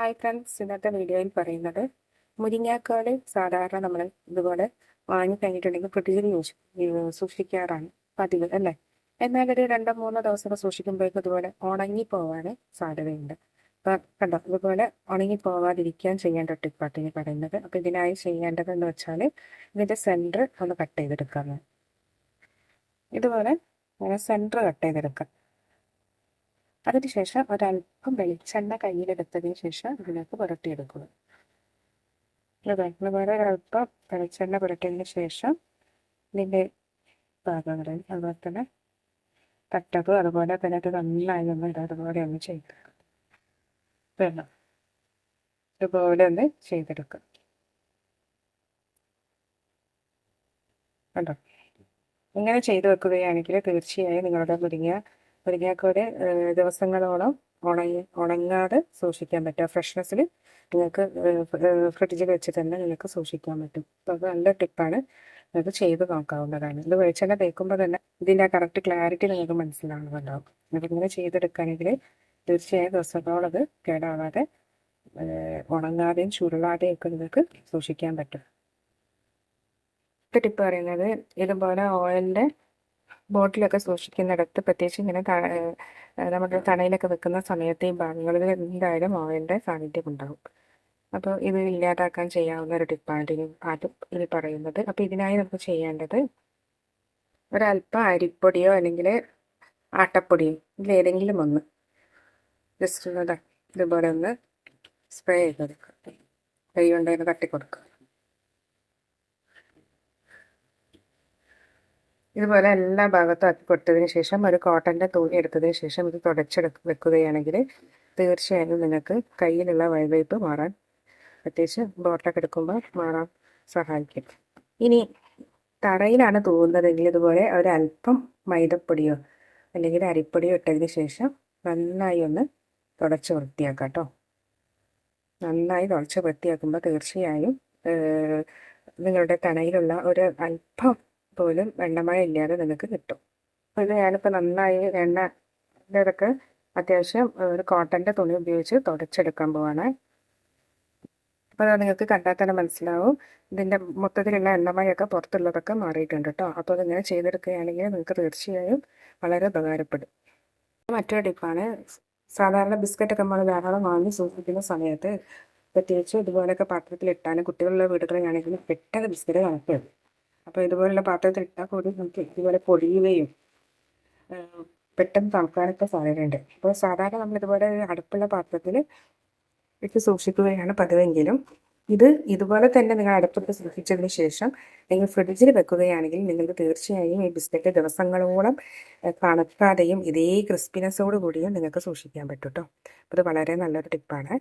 Hi friends ഇന്നത്തെ വീഡിയോയിൽ പറയുന്നത് മുരിങ്ങാക്കാട് സാധാരണ നമ്മൾ ഇതുപോലെ വാങ്ങി കഴിഞ്ഞിട്ടുണ്ടെങ്കിൽ ഫ്രിഡ്ജിൽ യൂസ് സൂക്ഷിക്കാറാണ് പതിവ് അല്ലേ? എന്നാൽ ഒരു രണ്ടോ മൂന്നോ ദിവസമൊക്കെ സൂക്ഷിക്കുമ്പോഴേക്കും ഇതുപോലെ ഉണങ്ങി പോവാൻ സാധ്യതയുണ്ട്. അപ്പം കണ്ടോ ഇതുപോലെ ഉണങ്ങി പോവാതിരിക്കാൻ ചെയ്യേണ്ട ടിപ്പാട്ട് ഇനി പറയുന്നത്. അപ്പം ഇതിനായി ചെയ്യേണ്ടത് എന്ന് വെച്ചാൽ ഇതിന്റെ സെന്റർ ഒന്ന് കട്ട് ചെയ്തെടുക്കാം ഇതുപോലെ സെന്റർ കട്ട് ചെയ്തെടുക്കാം അതിനുശേഷം ഒരല്പം വെളിച്ചെണ്ണ കയ്യിലെടുത്തതിന് ശേഷം ഇതിലേക്ക് പുരട്ടിയെടുക്കുക അതുപോലെ ഒരല്പം വെളിച്ചെണ്ണ പുരട്ടിയതിന് ശേഷം ഇതിന്റെ ഭാഗങ്ങളിൽ അതുപോലെ തന്നെ തട്ടപ്പ് അതുപോലെ തന്നെ ഇത് നന്നായി നമ്മൾ അതുപോലെ ഒന്ന് ചെയ്തെടുക്കും വേണം ഇതുപോലെ ഒന്ന് ചെയ്തെടുക്കും കണ്ടോ? ഇങ്ങനെ ചെയ്തു വെക്കുകയാണെങ്കിൽ തീർച്ചയായും നിങ്ങളുടെ മുരിങ്ങ മുരിങ്ങാക്കോൽ ദിവസങ്ങളോളം ഉണങ്ങി ഉണങ്ങാതെ സൂക്ഷിക്കാൻ പറ്റും. ഫ്രഷ്നെസ്സിൽ നിങ്ങൾക്ക് ഫ്രിഡ്ജിൽ വെച്ച് തന്നെ നിങ്ങൾക്ക് സൂക്ഷിക്കാൻ പറ്റും. അപ്പോൾ അത് നല്ല ടിപ്പാണ്. നിങ്ങൾക്ക് ചെയ്ത് നോക്കാവുന്നതാണ്. ഇത് വെളിച്ചെണ്ണ തേക്കുമ്പോൾ തന്നെ ഇതിന്റെ കറക്റ്റ് ക്ലാരിറ്റി നിങ്ങൾക്ക് മനസ്സിലാവുന്നുണ്ടാവും അപ്പോൾ ഇങ്ങനെ ചെയ്തെടുക്കുകയാണെങ്കിൽ തീർച്ചയായും ദിവസങ്ങളോളം അത് കേടാവാതെ ഉണങ്ങാതെയും ചുരുളാതെയും ഒക്കെ നിങ്ങൾക്ക് സൂക്ഷിക്കാൻ പറ്റും. ടിപ്പ് പറയുന്നത് ഇതുപോലെ ഓയിലിന്റെ ബോട്ടിലൊക്കെ സൂക്ഷിക്കുന്നിടത്ത് പ്രത്യേകിച്ച് ഇങ്ങനെ നമ്മുടെ തണയിലൊക്കെ വെക്കുന്ന സമയത്ത് ഈ ഭാഗങ്ങളിൽ എന്തായാലും ഓയിലിന്റെ സാന്നിധ്യം ഉണ്ടാകും അപ്പോൾ ഇത് ഇല്ലാതാക്കാൻ ചെയ്യാവുന്ന ഒരു ടിപ്പാണ് അതും ആദ്യം ഇനി പറയുന്നത്. അപ്പോൾ ഇതിനായി നമുക്ക് ചെയ്യേണ്ടത് ഒരല്പം അരിപ്പൊടിയോ അല്ലെങ്കിൽ ആട്ടപ്പൊടിയോ ഇതിലേതെങ്കിലും ഒന്ന് ജസ്റ്റ് ഒന്ന് ഇതുപോലെ ഒന്ന് സ്പ്രേ ചെയ്ത് കൊടുക്കുക കൈ കൊണ്ടുതന്നെ തട്ടിക്കൊടുക്കുക. തട്ടി കൊടുക്കുക ഇതുപോലെ എല്ലാ ഭാഗത്തും ആക്കി കൊടുത്തതിന് ശേഷം ഒരു കോട്ടന്റെ തുണി എടുത്തതിന് ശേഷം ഇത് തുടച്ചെടു വെക്കുകയാണെങ്കിൽ തീർച്ചയായും നിങ്ങൾക്ക് കയ്യിലുള്ള വൈവയ്പ് മാറാൻ പ്രത്യേകിച്ച് ബോട്ടൊക്കെ എടുക്കുമ്പോൾ മാറാൻ സഹായിക്കും. ഇനി തറയിലാണ് തൂവുന്നതെങ്കിൽ ഇതുപോലെ ഒരല്പം മൈദപ്പൊടിയോ അല്ലെങ്കിൽ അരിപ്പൊടിയോ ഇട്ടതിന് ശേഷം നന്നായി ഒന്ന് തുടച്ച് വൃത്തിയാക്കാം കേട്ടോ. നന്നായി തുടച്ച് വൃത്തിയാക്കുമ്പോൾ തീർച്ചയായും നിങ്ങളുടെ തണയിലുള്ള ഒരു അല്പം പോലും എണ്ണമഴ ഇല്ലാതെ നിങ്ങൾക്ക് കിട്ടും. അപ്പോൾ ഇത് ഞാനിപ്പോൾ നന്നായി എണ്ണ ഇതൊക്കെ അത്യാവശ്യം ഒരു കോട്ടന്റെ തുണി ഉപയോഗിച്ച് തുടച്ചെടുക്കാൻ പോവാണ്. അപ്പോൾ അത് നിങ്ങൾക്ക് കണ്ടാൽ തന്നെ മനസ്സിലാവും. ഇതിന്റെ മൊത്തത്തിലുള്ള എണ്ണമയൊക്കെ പുറത്തുള്ളതൊക്കെ മാറിയിട്ടുണ്ട് കേട്ടോ. അപ്പോൾ അതിങ്ങനെ ചെയ്തെടുക്കുകയാണെങ്കിൽ നിങ്ങൾക്ക് തീർച്ചയായും വളരെ ഉപകാരപ്പെടും. മറ്റൊരു ടിപ്പാണ് സാധാരണ ബിസ്ക്കറ്റൊക്കെ നമ്മൾ ധാരാളം വാങ്ങി സൂക്ഷിക്കുന്ന സമയത്ത് പ്രത്യേകിച്ച് ഇതുപോലെയൊക്കെ പാത്രത്തിൽ ഇട്ടാലും കുട്ടികളുള്ള വീടുകളിലാണെങ്കിലും പെട്ടെന്ന് ബിസ്ക്കറ്റ് കണക്കിടും അപ്പോൾ ഇതുപോലുള്ള പാത്രത്തിൽ ഇട്ടാൽ കൂടി നമുക്ക് ഇതുപോലെ പൊടിയുകയും പെട്ടെന്ന് തണുക്കാനൊക്കെ സാധ്യതയുണ്ട്. അപ്പോൾ സാധാരണ നമ്മൾ ഇതുപോലെ അടുപ്പുള്ള പാത്രത്തിൽ ഇട്ട് സൂക്ഷിക്കുകയാണ് പതിവെങ്കിലും ഇത് ഇതുപോലെ തന്നെ നിങ്ങൾ അടുപ്പിട്ട് സൂക്ഷിച്ചതിന് ശേഷം നിങ്ങൾ ഫ്രിഡ്ജിൽ വെക്കുകയാണെങ്കിൽ നിങ്ങൾക്ക് തീർച്ചയായും ഈ ബിസ്ക്കറ്റ് ദിവസങ്ങളോളം തണുക്കാതെയും ഇതേ ക്രിസ്പിനെസ്സോടു കൂടിയും നിങ്ങൾക്ക് സൂക്ഷിക്കാൻ പറ്റും കേട്ടോ അപ്പോൾ ഇത് വളരെ നല്ലൊരു ടിപ്പാണ്.